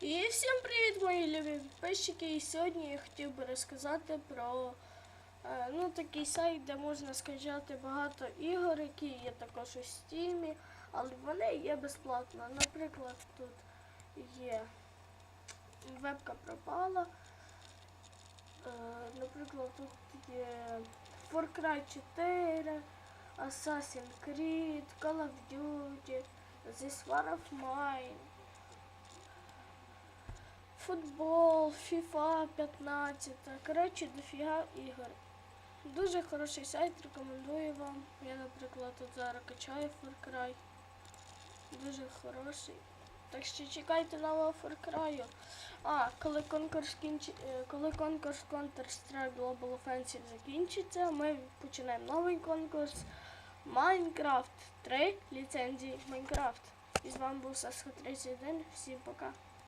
І всім привіт, мої любі підписчики. І сьогодні я хотів би розказати про е, ну, такий сайт, де можна скачати багато ігор, які є також у стімі, але вони є безплатно. Наприклад, тут є вебка пропала. Е, наприклад, тут є Far Cry 4, Assassin's Creed, Call of Duty, This War of Mine. Футбол, FIFA 15. Коротше, дофіга ігор. Дуже хороший сайт, рекомендую вам. Я, наприклад, тут зараз качаю Far Cry. Дуже хороший. Так що чекайте нового Far Cry. А, коли конкурс кінчи... е, коли конкурс Counter-Strike Global Offensive закінчиться, ми починаємо новий конкурс Minecraft 3 ліцензії Minecraft. І з вами був Саско 31. Всім пока.